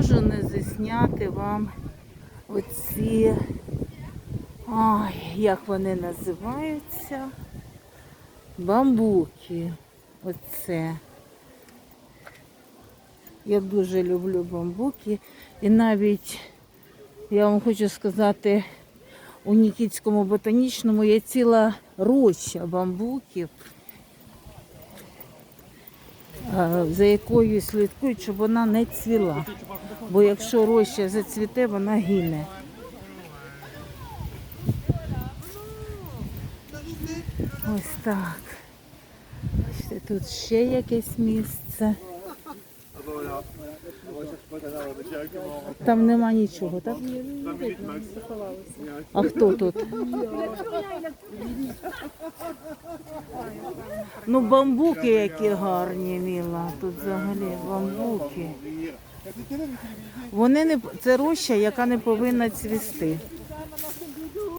можу не засняти вам оці, ай, як вони називаються? Бамбуки. Оце. Я дуже люблю бамбуки. І навіть, я вам хочу сказати, у Нікітському ботанічному є ціла роща бамбуків, за якою слідкують, щоб вона не цвіла. Бо якщо роща зацвіте, вона гине. Ось так. Тут ще якесь місце. Там нема нічого, так? А хто тут? Ну, бамбуки які гарні, Міла. Тут взагалі бамбуки. Вони не це роща, яка не повинна цвісти.